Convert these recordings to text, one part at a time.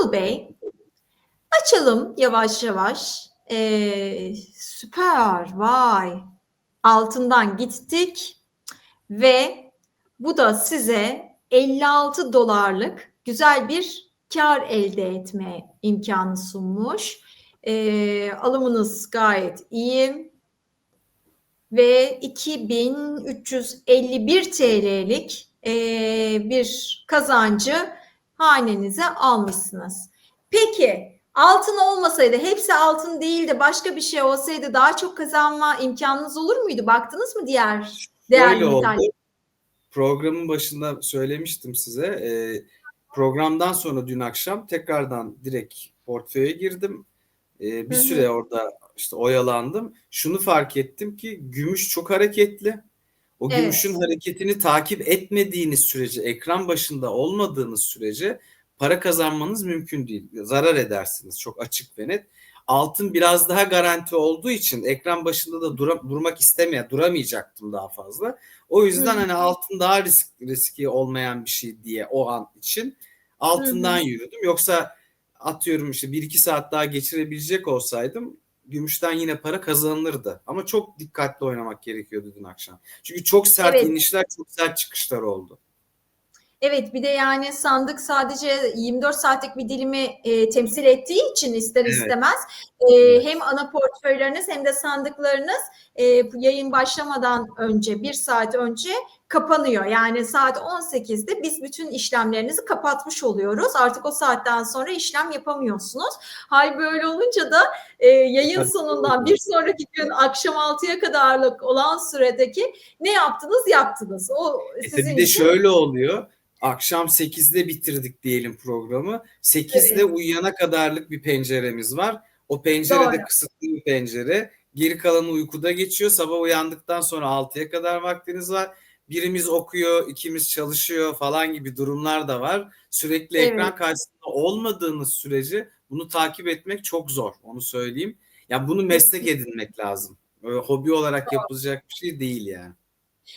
Anıl Bey, açalım yavaş yavaş. Ee, süper, vay. Altından gittik ve bu da size 56 dolarlık güzel bir kar elde etme imkanı sunmuş. Ee, alımınız gayet iyi ve 2351 TL'lik e, bir kazancı hanenize almışsınız. Peki altın olmasaydı, hepsi altın değil de başka bir şey olsaydı daha çok kazanma imkanınız olur muydu? Baktınız mı diğer değerli oldu. Programın başında söylemiştim size. Ee, programdan sonra dün akşam tekrardan direkt portföye girdim. Ee, bir Hı hı. süre orada işte oyalandım. Şunu fark ettim ki gümüş çok hareketli. O Evet. gümüşün hareketini takip etmediğiniz sürece, ekran başında olmadığınız sürece para kazanmanız mümkün değil. Zarar edersiniz çok açık ve net. Altın biraz daha garanti olduğu için ekran başında da dura- durmak istemeye duramayacaktım daha fazla. O yüzden Hı. hani altın daha risk, riski olmayan bir şey diye o an için altından Hı yürüdüm. Yoksa atıyorum işte bir iki saat daha geçirebilecek olsaydım gümüşten yine para kazanılırdı. Ama çok dikkatli oynamak gerekiyordu dün akşam. Çünkü çok sert Evet. inişler, çok sert çıkışlar oldu. Evet bir de yani sandık sadece 24 saatlik bir dilimi e, temsil ettiği için ister Evet. istemez e, Evet. hem ana portföyleriniz hem de sandıklarınız e, yayın başlamadan önce bir saat önce kapanıyor. Yani saat 18'de biz bütün işlemlerinizi kapatmış oluyoruz. Artık o saatten sonra işlem yapamıyorsunuz. Hal böyle olunca da e, yayın sonundan bir sonraki gün akşam 6'ya kadarlık olan süredeki ne yaptınız yaptınız. O E sizin tabii de için şöyle oluyor. Akşam 8'de bitirdik diyelim programı. 8'de Evet. uyuyana kadarlık bir penceremiz var. O pencere de Doğru. kısıtlı bir pencere. Geri kalanı uykuda geçiyor. Sabah uyandıktan sonra 6'ya kadar vaktiniz var. Birimiz okuyor, ikimiz çalışıyor falan gibi durumlar da var. Sürekli Evet. ekran karşısında olmadığınız sürece bunu takip etmek çok zor. Onu söyleyeyim. Ya bunu meslek edinmek lazım. Böyle hobi olarak yapılacak bir şey değil yani.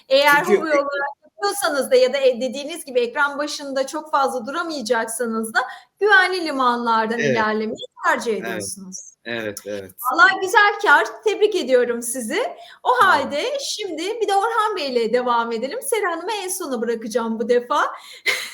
Eğer Çünkü- hobi olarak yapıyorsanız da ya da e- dediğiniz gibi ekran başında çok fazla duramayacaksanız da güvenli limanlardan Evet. ilerlemeyi tercih ediyorsunuz. Evet, evet. Vallahi güzel kar. Tebrik ediyorum sizi. O halde şimdi bir de Orhan Bey ile devam edelim. Sera Hanım'ı en sona bırakacağım bu defa.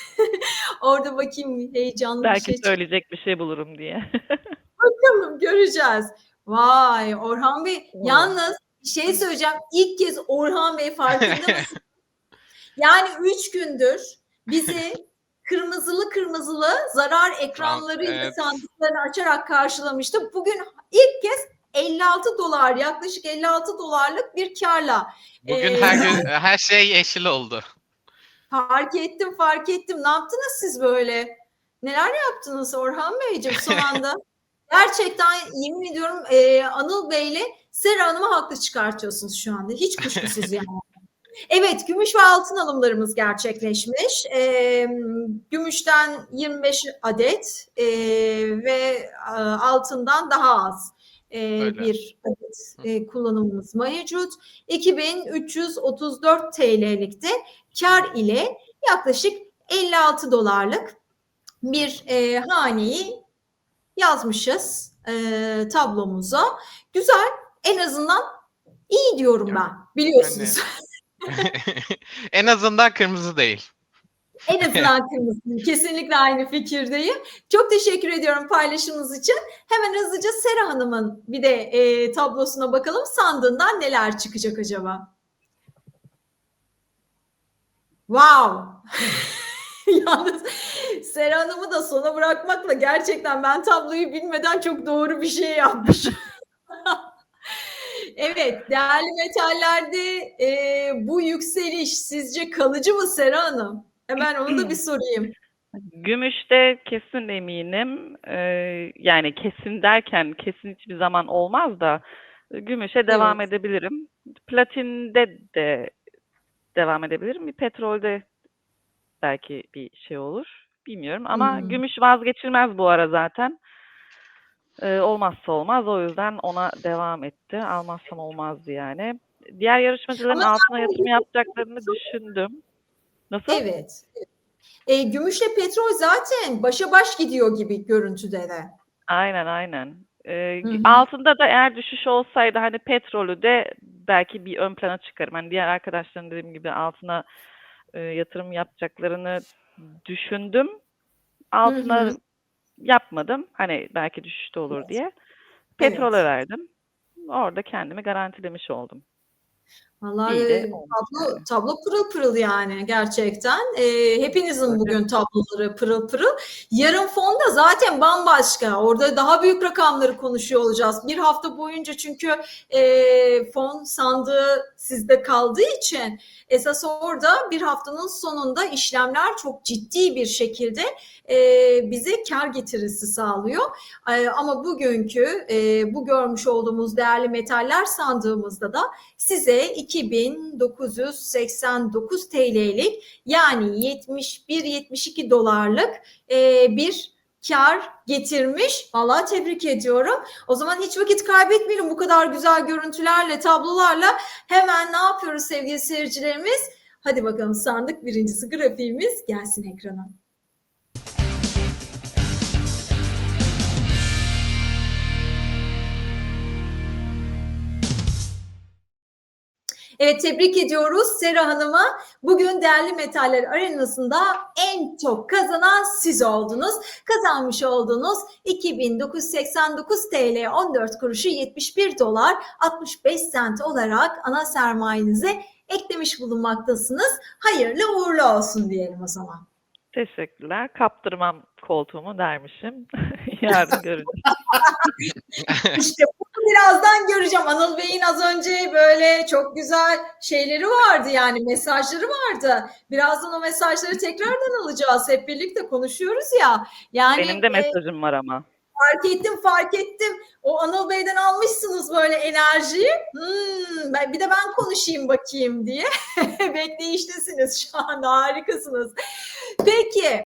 Orada bakayım heyecanlı bir Belki şey çıktı. söyleyecek bir şey bulurum diye. Bakalım göreceğiz. Vay Orhan Bey. Oo. Yalnız bir şey söyleyeceğim. İlk kez Orhan Bey farkında mısın? Yani üç gündür bizi kırmızılı kırmızılı zarar ekranlarıyla evet. sandıklarını açarak karşılamıştı. Bugün ilk kez 56 dolar yaklaşık 56 dolarlık bir karla Bugün Ee, her gün her şey yeşil oldu. fark ettim fark ettim. Ne yaptınız siz böyle? Neler yaptınız Orhan Beyciğim son anda? Gerçekten yemin ediyorum e, Anıl Bey'le Sera Hanım'ı haklı çıkartıyorsunuz şu anda. Hiç kuşkusuz yani. Evet, gümüş ve altın alımlarımız gerçekleşmiş. Ee, gümüşten 25 adet ee, ve e, altından daha az Öyle. bir adet ee, kullanımımız mevcut. 2334 TL'likte kar ile yaklaşık 56 dolarlık bir e, haneyi yazmışız e, tablomuza. Güzel, en azından iyi diyorum Yani- ben. Biliyorsunuz. en azından kırmızı değil. En azından kırmızı. Kesinlikle aynı fikirdeyim. Çok teşekkür ediyorum paylaşımınız için. Hemen hızlıca Sera Hanım'ın bir de e, tablosuna bakalım. Sandığından neler çıkacak acaba? Wow! Yalnız Sera Hanım'ı da sona bırakmakla gerçekten ben tabloyu bilmeden çok doğru bir şey yapmışım. evet, değerli metallerde e, bu yükseliş sizce kalıcı mı Sera Hanım? Hemen onu da bir sorayım. Gümüşte kesin eminim. Ee, yani kesin derken kesin hiçbir zaman olmaz da gümüşe devam edebilirim. Platinde de devam edebilirim. Bir petrolde belki bir şey olur. Bilmiyorum ama Hmm. gümüş vazgeçilmez bu ara zaten. Ee, olmazsa olmaz. O yüzden ona devam etti. Almazsam olmazdı yani. Diğer yarışmacıların Ama altına yatırım yapacaklarını düşündüm. Nasıl? Evet. e, gümüşle petrol zaten başa baş gidiyor gibi görüntüde de. Aynen aynen. Hı. altında da eğer düşüş olsaydı hani petrolü de belki bir ön plana çıkarım. Hani diğer arkadaşların dediğim gibi altına e, yatırım yapacaklarını düşündüm. Altına hı. yapmadım. Hani belki düşüşte olur Evet. diye. Petrole Evet. verdim. Orada kendimi garantilemiş oldum. Vallahi de tablo, yani. tablo pırıl pırıl yani gerçekten. E, hepinizin bugün tabloları pırıl pırıl. Yarın fonda zaten bambaşka. Orada daha büyük rakamları konuşuyor olacağız. Bir hafta boyunca çünkü e, fon sandığı sizde kaldığı için esas orada bir haftanın sonunda işlemler çok ciddi bir şekilde e, bize kar getirisi sağlıyor. E, ama bugünkü e, bu görmüş olduğumuz değerli metaller sandığımızda da size 2989 TL'lik yani 71-72 dolarlık e, bir kar getirmiş. Vallahi tebrik ediyorum. O zaman hiç vakit kaybetmeyelim bu kadar güzel görüntülerle, tablolarla. Hemen ne yapıyoruz sevgili seyircilerimiz? Hadi bakalım sandık birincisi grafiğimiz gelsin ekrana. Evet tebrik ediyoruz Sera Hanım'a. Bugün Değerli Metaller Arenası'nda en çok kazanan siz oldunuz. Kazanmış olduğunuz 2989 TL 14 kuruşu 71 dolar 65 sent olarak ana sermayenize eklemiş bulunmaktasınız. Hayırlı uğurlu olsun diyelim o zaman. Teşekkürler. Kaptırmam koltuğumu dermişim. Yarın göreceğiz. İşte bunu birazdan göreceğim. Anıl Bey'in az önce böyle çok güzel şeyleri vardı yani mesajları vardı. Birazdan o mesajları tekrardan alacağız. Hep birlikte konuşuyoruz ya. Yani Benim de e, mesajım var ama. fark ettim fark ettim. O Anıl Bey'den almışsınız böyle enerjiyi. Hmm, ben, bir de ben konuşayım bakayım diye. Bekleyiştesiniz şu anda harikasınız. Peki